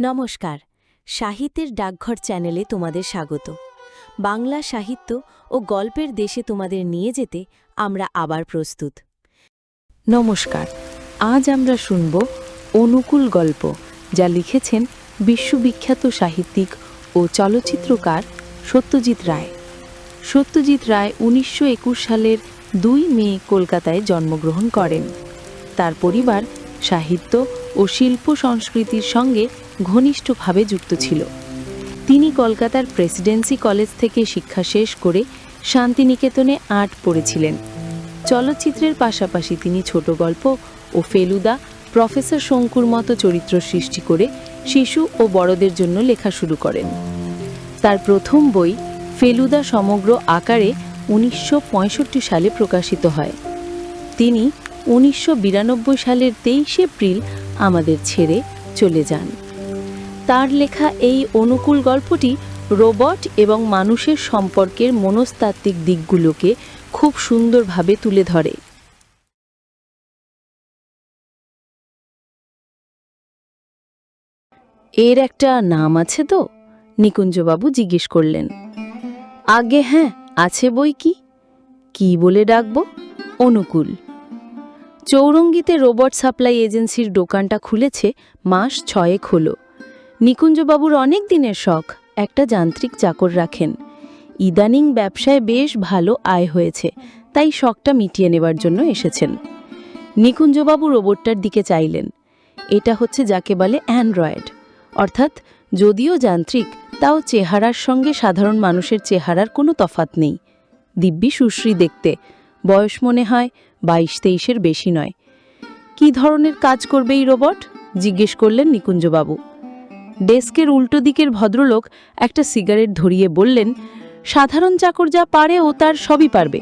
নমস্কার, সাহিত্যের ডাকঘর চ্যানেলে তোমাদের স্বাগত। বাংলা সাহিত্য ও গল্পের দেশে তোমাদের নিয়ে যেতে আমরা আবার প্রস্তুত। নমস্কার, আজ আমরা শুনব অনুকূল গল্প, যা লিখেছেন বিশ্ববিখ্যাত সাহিত্যিক ও চলচ্চিত্রকার সত্যজিৎ রায়। সত্যজিৎ রায় উনিশশো একুশ সালের দুই মে কলকাতায় জন্মগ্রহণ করেন। তার পরিবার সাহিত্য ও শিল্প সংস্কৃতির সঙ্গে ঘনিষ্ঠভাবে যুক্ত ছিল। তিনি কলকাতার প্রেসিডেন্সি কলেজ থেকে শিক্ষা শেষ করে শান্তিনিকেতনে আর্ট পড়েছিলেন। চলচ্চিত্রের পাশাপাশি তিনি ছোট গল্প ও ফেলুদা, প্রফেসর শঙ্কুর মতো চরিত্র সৃষ্টি করে শিশু ও বড়দের জন্য লেখা শুরু করেন। তার প্রথম বই, ফেলুদা সমগ্র আকারে উনিশশো পঁয়ষট্টি সালে প্রকাশিত হয়। তিনি উনিশশো বিরানব্বই সালের তেইশে এপ্রিল আমাদের ছেড়ে চলে যান। তার লেখা এই অনুকূল গল্পটি রোবট এবং মানুষের সম্পর্কের মনস্তাত্ত্বিক দিকগুলোকে খুব সুন্দরভাবে তুলে ধরে। এর একটা নাম আছে তো? নিকুঞ্জবাবু জিজ্ঞেস করলেন। আগে হ্যাঁ আছে বই কি? কি বলে ডাকবো? অনুকূল। চৌরঙ্গিতে রোবট সাপ্লাই এজেন্সির দোকানটা খুলেছে মাস ছয়েক হলো। নিকুঞ্জবাবুর অনেক দিনের শখ, একটা যান্ত্রিক চাকর রাখেন। ইদানিং ব্যবসায় বেশ ভালো আয় হয়েছে, তাই শখটা মিটিয়ে নেবার জন্য এসেছেন। নিকুঞ্জবাবু রোবটটার দিকে চাইলেন। এটা হচ্ছে যাকে বলে অ্যান্ড্রয়েড। অর্থাৎ যদিও যান্ত্রিক, তাও চেহারার সঙ্গে সাধারণ মানুষের চেহারার কোনো তফাত নেই। দিব্যি সুশ্রী দেখতে বয়স মনে হয় বাইশ তেইশের বেশি নয়। কি ধরনের কাজ করবে এই রোবট? জিজ্ঞেস করলেন নিকুঞ্জবাবু। ডেস্কের উল্টো দিকের ভদ্রলোক একটা সিগারেট ধরিয়ে বললেন, সাধারণ চাকর যা পারে ও তার সবই পারবে।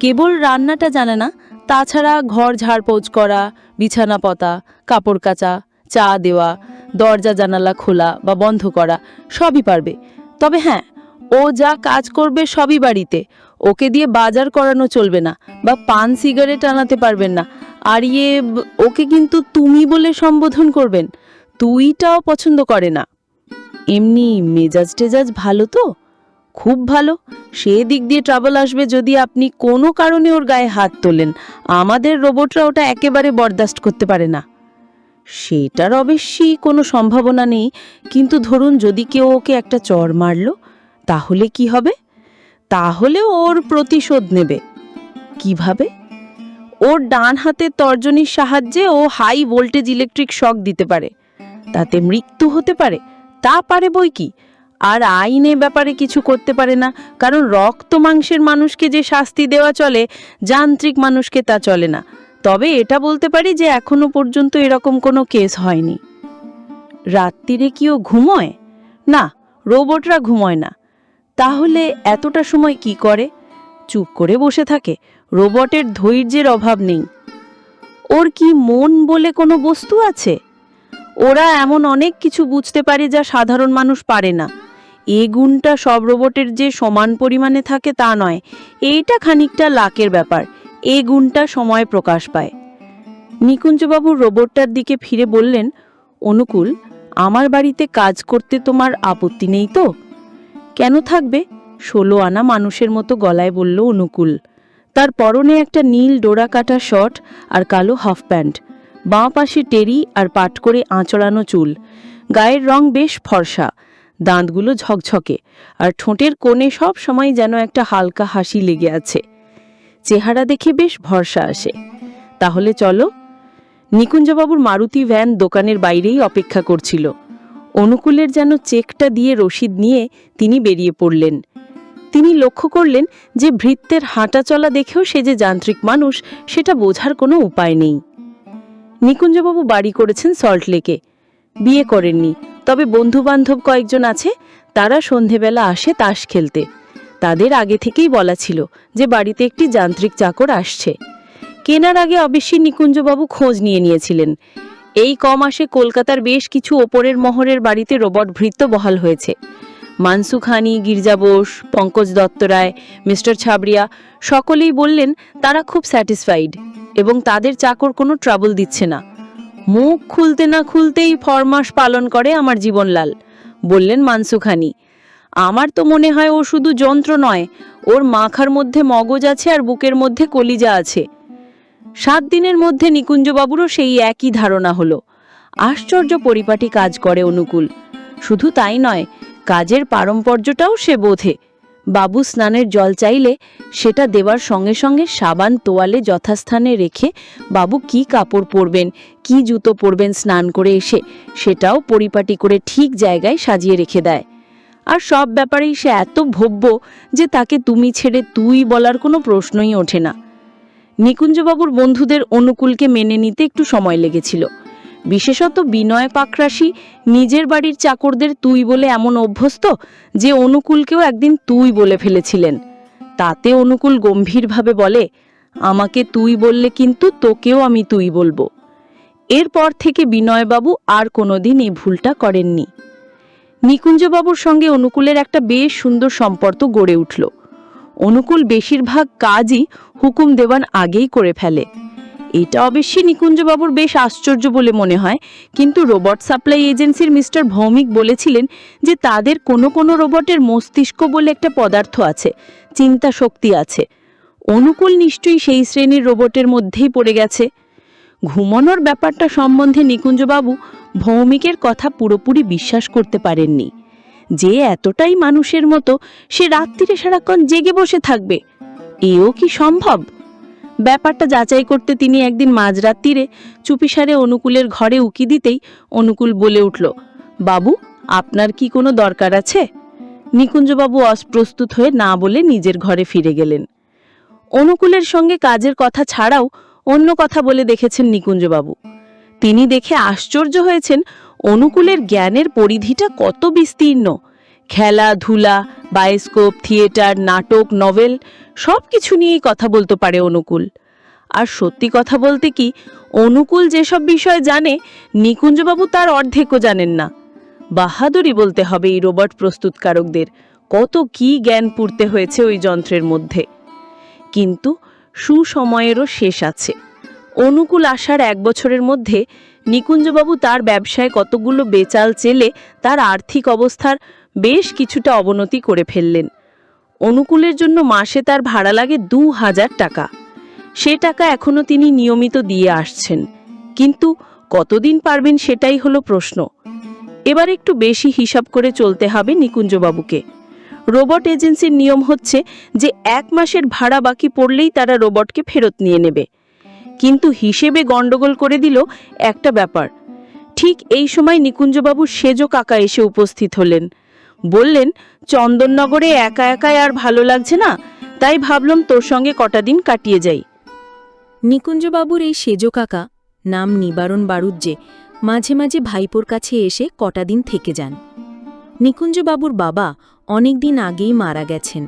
কেবল রান্নাটা জানে না, তাছাড়া ঘর ঝাড়পোছ করা, বিছানা পতা, কাপড় কাচা, চা দেওয়া, দরজা জানালা খোলা বা বন্ধ করা সবই পারবে। তবে হ্যাঁ ও যা কাজ করবে সবই বাড়িতে। ওকে দিয়ে বাজার করানো চলবে না বা পান সিগারেট আনাতে পারবেন না। আর ইয়ে ওকে কিন্তু তুমি বলে সম্বোধন করবেন। তুইটাও পছন্দ করে না। এমনি মেজাজ টেজাজ ভালো তো? খুব ভালো। সে দিক দিয়ে ট্রাবল আসবে যদি আপনি কোনো কারণে ওর গায়ে হাত তোলেন। আমাদের রোবটরা ওটা একেবারে বরদাস্ত করতে পারে না। সেটার অবশ্যই কোনো সম্ভাবনা নেই। কিন্তু ধরুন যদি কেউ ওকে একটা চর মারল, তাহলে কি হবে? তাহলে ওর প্রতিশোধ নেবে। কীভাবে? ওর ডান হাতের তর্জনীর সাহায্যে ও হাই ভোল্টেজ ইলেকট্রিক শক দিতে পারে। তাতে মৃত্যু হতে পারে, তা পারে বই কি? আর আইনে ব্যাপারে কিছু করতে পারে না, কারণ রক্ত মাংসের মানুষকে যে শাস্তি দেওয়া চলে, যান্ত্রিক মানুষকে তা চলে না। তবে এটা বলতে পারি যে এখনও পর্যন্ত এরকম কোনো কেস হয়নি। রাত্রিরে কি ও ঘুমোয়? না, রোবটরা ঘুমোয় না। তাহলে এতটা সময় কি করে? চুপ করে বসে থাকে। রোবটের ধৈর্যের অভাব নেই। ওর কি মন বলে কোনো বস্তু আছে? ওরা এমন অনেক কিছু বুঝতে পারে যা সাধারণ মানুষ পারে না। এ গুণটা সব রোবটের যে সমান পরিমাণে থাকে তা নয়। এইটা খানিকটা লাকের ব্যাপার। এ গুণটা সময় প্রকাশ পায়। নিকুঞ্জবাবু রোবটটার দিকে ফিরে বললেন, অনুকূল, আমার বাড়িতে কাজ করতে তোমার আপত্তি নেই তো? কেন থাকবে? ষোলো আনা মানুষের মতো গলায় বলল অনুকূল। তার পরনে একটা নীল ডোরা কাটা শর্ট আর কালো হাফ প্যান্ট। বাঁ পাশে টেরি আর পাট করে আঁচড়ানো চুল। গায়ের রং বেশ ফর্সা। দাঁতগুলো ঝকঝকে। আর ঠোঁটের কোণে সব সময় যেন একটা হালকা হাসি লেগে আছে। চেহারা দেখে বেশ ভরসা আসে। তাহলে চলো। নিকুঞ্জবাবুর মারুতি ভ্যান দোকানের বাইরেই অপেক্ষা করছিল। অনুকূলের যেন চেকটা দিয়ে রসিদ নিয়ে তিনি বেরিয়ে পড়লেন। তিনি লক্ষ্য করলেন যে ভৃত্যের হাঁটা চলা দেখেও সে যে যান্ত্রিক মানুষ, সেটা বোঝার কোনো উপায় নেই। নিকুঞ্জবাবু বাড়ি করেছেন সল্টলেকে বিয়ে করেননি, তবে বন্ধু বান্ধব কয়েকজন আছে, তারা সন্ধেবেলা আসে তাস খেলতে। তাদের আগে থেকেই বলা ছিল যে বাড়িতে একটি যান্ত্রিক চাকর আসছে। কেনার আগে অবশ্যই নিকুঞ্জবাবু খোঁজ নিয়ে নিয়েছিলেন। এই ক মাসে কলকাতার বেশ কিছু ওপরের মহরের বাড়িতে রোবট ভৃত্য বহাল হয়েছে। মানসুখানি গির্জা বোস, পঙ্কজ দত্ত রায়, মিস্টার ছাবড়িয়া সকলেই বললেন, তারা খুব স্যাটিসফাইড এবং তাদের চাকর কোনো ট্রাবল দিচ্ছে না। মুখ খুলতে না খুলতেই ফরমাস পালন করে আমার জীবনলাল, বললেন মানসুখানি আমার তো মনে হয় ও শুধু যন্ত্র নয়, ওর মাখার মধ্যে মগজ আছে আর বুকের মধ্যে কলিজা আছে। সাত দিনের মধ্যে নিকুঞ্জবাবুরও সেই একই ধারণা হলো। আশ্চর্য পরিপাটি কাজ করে অনুকূল। শুধু তাই নয়, কাজের পারম্পর্যটাও সে বোধে। বাবু স্নানের জল চাইলে সেটা দেওয়ার সঙ্গে সঙ্গে সাবান তোয়ালে যথাস্থানে রেখে বাবু কি কাপড় পরবেন, কি জুতো পরবেন স্নান করে এসে, সেটাও পরিপাটি করে ঠিক জায়গায় সাজিয়ে রেখে দেয়। আর সব ব্যাপারেই সে এত ভব্য যে তাকে তুমি ছেড়ে তুই বলার কোনো প্রশ্নই ওঠে না। নিকুঞ্জবাবুর বন্ধুদের অনুকূলকে মেনে নিতে একটু সময় লেগেছিল। বিশেষত বিনয় পাকরাশি নিজের বাড়ির চাকরদের তুই বলে এমন অভ্যস্ত যে অনুকূলকেও একদিন তুই বলে ফেলেছিলেন। তাতে অনুকূল গম্ভীরভাবে বলে, আমাকে তুই বললে কিন্তু তোকেও আমি তুই বলব। এরপর থেকে বিনয়বাবু আর কোনোদিন এই ভুলটা করেননি। নিকুঞ্জবাবুর সঙ্গে অনুকূলের একটা বেশ সুন্দর সম্পর্ক গড়ে উঠল। অনুকূল বেশিরভাগ কাজই হুকুম দেওয়ান আগেই করে ফেলে। এটা অবশ্যই নিকুঞ্জবাবুর বেশ আশ্চর্য বলে মনে হয়, কিন্তু রোবট সাপ্লাই এজেন্সির মিস্টার ভৌমিক বলেছিলেন যে তাদের কোনো কোনো রোবটের মস্তিষ্ক বলে একটা পদার্থ আছে, চিন্তা শক্তি আছে। অনুকূল নিশ্চয়ই সেই শ্রেণির রোবটের মধ্যেই পড়ে গেছে। ঘুমানোর ব্যাপারটা সম্বন্ধে নিকুঞ্জবাবু ভৌমিকের কথা পুরোপুরি বিশ্বাস করতে পারেননি। যে এতটাই মানুষের মতো, সে রাত্রিরে সারাক্ষণ জেগে বসে থাকবে। এও কি সম্ভব? ব্যাপারটা যাচাই করতে তিনি একদিন মাঝরাত্রিরে চুপিসারে অনুকূলের ঘরে উকি দিতেই অনুকূল বলে উঠল, বাবু, আপনার কি কোনো দরকার আছে? নিকুঞ্জবাবু অপ্রস্তুত হয়ে না বলে নিজের ঘরে ফিরে গেলেন। অনুকূলের সঙ্গে কাজের কথা ছাড়াও অন্য কথা বলে দেখেছেন নিকুঞ্জবাবু। তিনি দেখে আশ্চর্য হয়েছেন অনুকূলের জ্ঞানের পরিধিটা কত বিস্তীর্ণ? খেলাধুলা বায়োস্কোপ থিয়েটার, নাটক, নভেল সব কিছু নিয়েই কথা বলতে পারে অনুকূল। আর সত্যি কথা বলতে কি, অনুকূল যেসব বিষয় জানে, নিকুঞ্জবাবু তার অর্ধেকও জানেন না। বাহাদুরি বলতে হবে এই রোবট প্রস্তুতকারকদের, কত কি জ্ঞান পুড়তে হয়েছে ওই যন্ত্রের মধ্যে। কিন্তু সুসময়েরও শেষ আছে। অনুকূল আসার এক বছরের মধ্যে নিকুঞ্জবাবু তার ব্যবসায় কতগুলো বেচাল চেলে তার আর্থিক অবস্থার বেশ কিছুটা অবনতি করে ফেললেন। অনুকূলের জন্য মাসে তার ভাড়া লাগে দু হাজার টাকা। সে টাকা এখনও তিনি নিয়মিত দিয়ে আসছেন। কিন্তু কতদিন পারবেন সেটাই হলো প্রশ্ন। এবার একটু বেশি হিসাব করে চলতে হবে নিকুঞ্জবাবুকে। রোবট এজেন্সির নিয়ম হচ্ছে যে এক মাসের ভাড়া বাকি পড়লেই তারা রোবটকে ফেরত নিয়ে নেবে। কিন্তু হিসেবে গন্ডগোল করে দিল একটা ব্যাপার। ঠিক এই সময় নিকুঞ্জবাবু সেজো কাকা এসে উপস্থিত হলেন। বললেন, চন্দননগরে একা একাই আর ভালো লাগছে না, তাই ভাবলাম তোর সঙ্গে কটা দিন কাটিয়ে যাই। নিকুঞ্জবাবুর এই সেজো কাকা, নাম নিবারণ বারুজ্জে মাঝে মাঝে ভাইপোর কাছে এসে কটা দিন থেকে যান। নিকুঞ্জবাবুর বাবা অনেক দিন আগেই মারা গেছেন।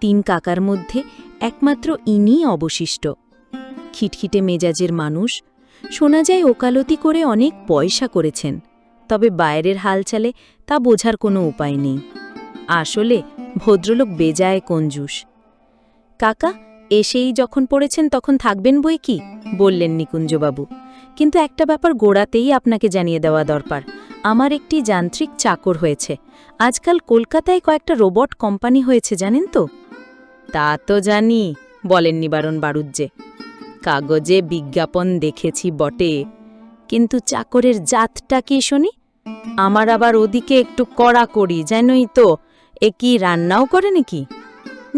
তিন কাকার মধ্যে একমাত্র ইনিই অবশিষ্ট। খিটখিটে মেজাজের মানুষ, শোনা যায় ওকালতি করে অনেক পয়সা করেছেন, তবে বাইরের হালচালে তা বোঝার কোনো উপায় নেই। আসলে ভদ্রলোক বেজায় কঞ্জুস। কাকা, এসেই যখন পড়েছেন তখন থাকবেন বই কি? বললেন নিকুঞ্জবাবু। কিন্তু একটা ব্যাপার গোড়াতেই আপনাকে জানিয়ে দেওয়া দরকার। আমার একটি যান্ত্রিক চাকর হয়েছে। আজকাল কলকাতায় কয়েকটা রোবট কোম্পানি হয়েছে, জানেন তো? তা তো জানি বলেন নিবারণ বারুজ্জে কাগজে বিজ্ঞাপন দেখেছি বটে। কিন্তু চাকরের জাতটা কি শুনি? আমার আবার ওদিকে একটু কড়া করি জানোই তো। এ কি রান্নাও করে নাকি?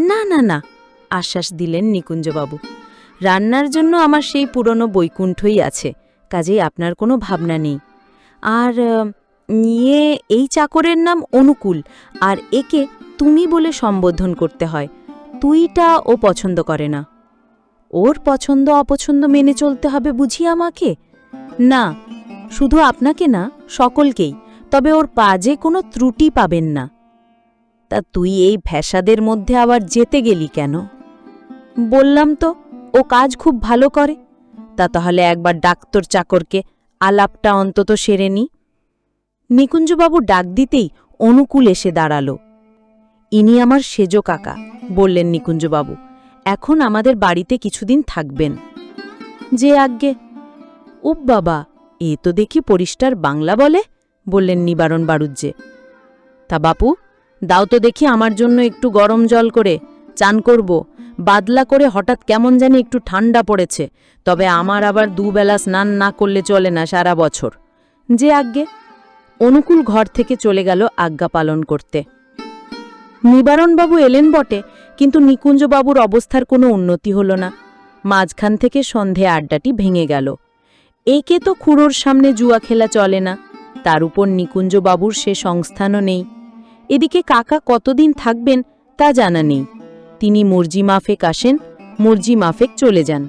না না না, আশ্বাস দিলেন নিকুঞ্জবাবু। রান্নার জন্য আমার সেই পুরনো বৈকুণ্ঠই আছে, কাজেই আপনার কোনো ভাবনা নেই। আর নিয়ে এই চাকরের নাম অনুকূল, আর একে তুমি বলে সম্বোধন করতে হয়। তুইটা ও পছন্দ করে না। ওর পছন্দ অপছন্দ মেনে চলতে হবে বুঝি আমাকে? না, শুধু আপনাকে না, সকলকেই। তবে ওর পাজে কোনো ত্রুটি পাবেন না। তা তুই এই ভ্যাসাদের মধ্যে আবার যেতে গেলি কেন? বললাম তো, ও কাজ খুব ভালো করে। তা তাহলে একবার ডাক্তর চাকরকে আলাপটা অন্তত সেরে নি। নিকুঞ্জবাবু ডাক দিতেই অনুকূল এসে দাঁড়াল। ইনি আমার সেজো কাকা, বললেন নিকুঞ্জবাবু। এখন আমাদের বাড়িতে কিছুদিন থাকবেন। যে আজ্ঞে উপ বাবা, এ তো দেখি পরিষ্কার বাংলা বলে, বললেন নিবারণ বাড়ুজ্জে তা বাপু, দাও তো দেখি আমার জন্য একটু গরম জল করে, চান করব। বাদলা করে হঠাৎ কেমন জানি একটু ঠান্ডা পড়েছে, তবে আমার আবার দুবেলা স্নান না করলে চলে না সারা বছর। যে আজ্ঞে, অনুকূল ঘর থেকে চলে গেল আজ্ঞা পালন করতে। নিবারণবাবু এলেন বটে কিন্তু নিকুঞ্জবাবুর অবস্থার কোনো উন্নতি হল না। মাঝখান থেকে সন্ধে আড্ডাটি ভেঙে গেল। একে তো খুড়োর সামনে জুয়া খেলা চলে না, তার উপর নিকুঞ্জবাবুর সে সংস্থানও নেই। এদিকে কাকা কতদিন থাকবেন তা জানা নেই। তিনি মর্জি মাফেক আসেন, মর্জি মাফেক চলে যান।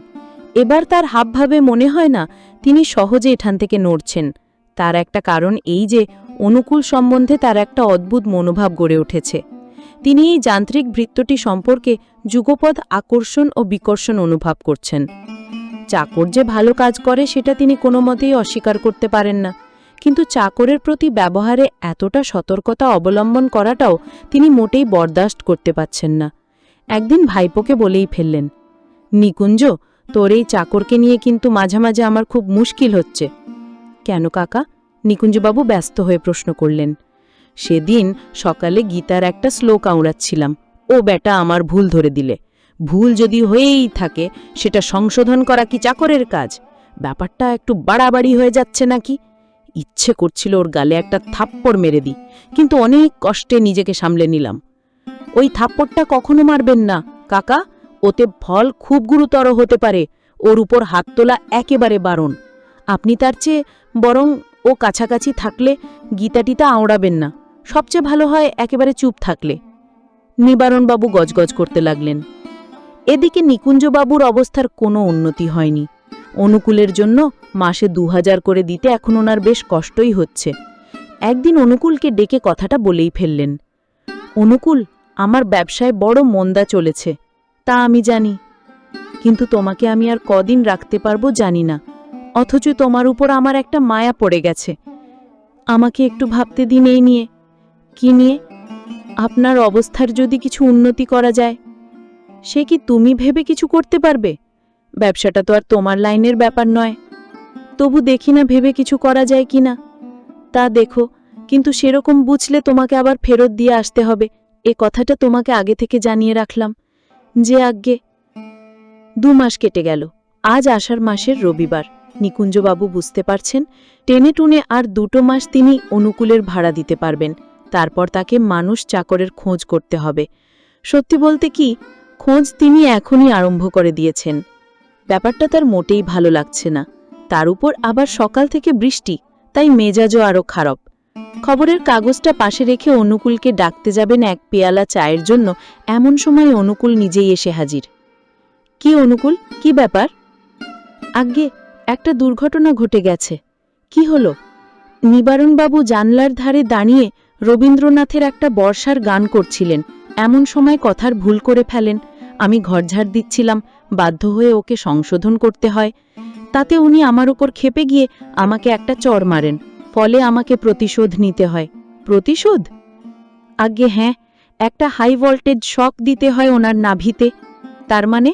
এবার তার হাবভাবে মনে হয় না, তিনি সহজে এখান থেকে নড়ছেন। তার একটা কারণ এই যে, অনুকূল সম্বন্ধে তার একটা অদ্ভুত মনোভাব গড়ে উঠেছে। তিনি এই যান্ত্রিক বৃত্তটি সম্পর্কে যুগপদ আকর্ষণ ও বিকর্ষণ অনুভব করছেন। চাকর যে ভালো কাজ করে সেটা তিনি কোনো মতেই অস্বীকার করতে পারেন না। কিন্তু চাকরের প্রতি ব্যবহারে এতটা সতর্কতা অবলম্বন করাটাও তিনি মোটেই বরদাস্ত করতে পাচ্ছেন না। একদিন ভাইপোকে বলেই ফেললেন, নিকুঞ্জ, তোর এই চাকরকে নিয়ে কিন্তু মাঝে মাঝে আমার খুব মুশকিল হচ্ছে। কেন কাকা? নিকুঞ্জবাবু ব্যস্ত হয়ে প্রশ্ন করলেন সেদিন সকালে গীতার একটা শ্লোক আওড়াচ্ছিলাম। ও বেটা আমার ভুল ধরে দিলে। ভুল যদি হয়েই থাকে, সেটা সংশোধন করা কি চাকরের কাজ? ব্যাপারটা একটু বাড়াবাড়ি হয়ে যাচ্ছে নাকি? ইচ্ছে করছিল ওর গালে একটা থাপ্পড় মেরে দিই, কিন্তু অনেক কষ্টে নিজেকে সামলে নিলাম। ওই থাপ্পড়টা কখনো মারবেন না, কাকা। ওতে ফল খুব গুরুতর হতে পারে। ওর উপর হাত তোলা একেবারে বারণ। আপনি তার চেয়ে বরং ও কাছাকাছি থাকলে গীতাটিতা আওড়াবেন না। সবচেয়ে ভালো হয় একেবারে চুপ থাকলে। নিবারণবাবু গজগজ করতে লাগলেন। এদিকে নিকুঞ্জবাবুর অবস্থার কোনো উন্নতি হয়নি। অনুকূলের জন্য মাসে দু হাজার করে দিতে এখন ওনার বেশ কষ্টই হচ্ছে। একদিন অনুকূলকে ডেকে কথাটা বলেই ফেললেন, অনুকূল, আমার ব্যবসায় বড় মন্দা চলেছে, তা আমি জানি। কিন্তু তোমাকে আমি আর কদিন রাখতে পারব জানি না। অথচ তোমার উপর আমার একটা মায়া পড়ে গেছে। আমাকে একটু ভাবতে দিন এই নিয়ে। কি নিয়ে? আপনার অবস্থার যদি কিছু উন্নতি করা যায়, সে কি তুমি ভেবে কিছু করতে পারবে? ব্যবসাটা তো আর তোমার লাইনের ব্যাপার নয়। তবু দেখি না ভেবে কিছু করা যায় কি না। তা দেখো, কিন্তু সেরকম বুঝলে তোমাকে আবার ফেরত দিয়ে আসতে হবে। এ কথাটা তোমাকে আগে থেকে জানিয়ে রাখলাম। যে আজ্ঞে, দু মাস কেটে গেল। আজ আষাঢ় মাসের রবিবার। নিকুঞ্জবাবু বুঝতে পারছেন, টেনে টুনে আর দুটো মাস তিনি অনুকূলের ভাড়া দিতে পারবেন। তারপর তাকে মানুষ চাকরের খোঁজ করতে হবে। সত্যি বলতে কি, খোঁজ তিনি এখনই আরম্ভ করে দিয়েছেন। ব্যাপারটা তার মোটেই ভালো লাগছে না। তার উপর আবার সকাল থেকে বৃষ্টি, তাই মেজাজও আরও খারাপ। খবরের কাগজটা পাশে রেখে অনুকূলকে ডাকতে যাবেন এক পেয়ালা চায়ের জন্য, এমন সময় অনুকূল নিজেই এসে হাজির। কি অনুকূল? কি ব্যাপার? আজ্ঞে, একটা দুর্ঘটনা ঘটে গেছে। কি হলো? নিবারণবাবু জানলার ধারে দাঁড়িয়ে রবীন্দ্রনাথের একটা বর্ষার গান করছিলেন। এমন সময় কথার ভুল করে ফেলেন। আমি ঘরঝাড় দিচ্ছিলাম, বাধ্য হয়ে ওকে সংশোধন করতে হয়। তাতে উনি আমার ওপর খেপে গিয়ে আমাকে একটা চর মারেন, ফলে আমাকে প্রতিশোধ নিতে হয়। প্রতিশোধ? আজ্ঞে হ্যাঁ একটা হাই ভোল্টেজ শক দিতে হয় ওনার নাভিতে। তার মানে?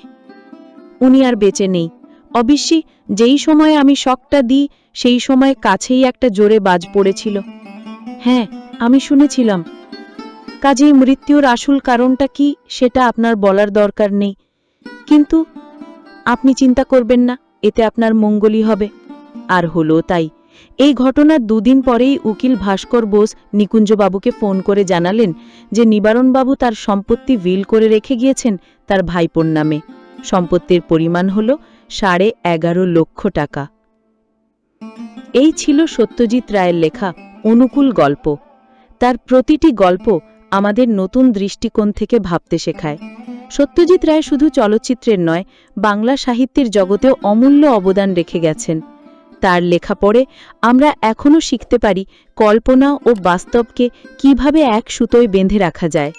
উনি আর বেঁচে নেই। অবশ্যই যেই সময়ে আমি শকটা দিই, সেই সময় কাছেই একটা জোরে বাজ পড়েছিল। হ্যাঁ আমি শুনেছিলাম। কাজেই মৃত্যুর আসল কারণটা কি সেটা আপনার বলার দরকার নেই। কিন্তু আপনি চিন্তা করবেন না, এতে আপনার মঙ্গলই হবে। আর হলো তাই। এই ঘটনার দুদিন পরেই উকিল ভাস্কর বোস নিকুঞ্জবাবুকে ফোন করে জানালেন যে নিবারণবাবু তার সম্পত্তি উইল করে রেখে গিয়েছেন তার ভাইপোর নামে। সম্পত্তির পরিমাণ হল সাড়ে এগারো লক্ষ টাকা। এই ছিল সত্যজিৎ রায়ের লেখা অনুকূল গল্প। তার প্রতিটি গল্প আমাদের নতুন দৃষ্টিকোণ থেকে ভাবতে শেখায়। সত্যজিৎ রায় শুধু চলচ্চিত্রের নয়, বাংলা সাহিত্যের জগতেও অমূল্য অবদান রেখে গেছেন। তার লেখা পড়ে আমরা এখনও শিখতে পারি কল্পনা ও বাস্তবকে কীভাবে এক সুতোয় বেঁধে রাখা যায়।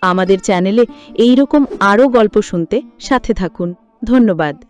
আমাদের চ্যানেলে এই রকম আরও গল্প শুনতে সাথে থাকুন। ধন্যবাদ।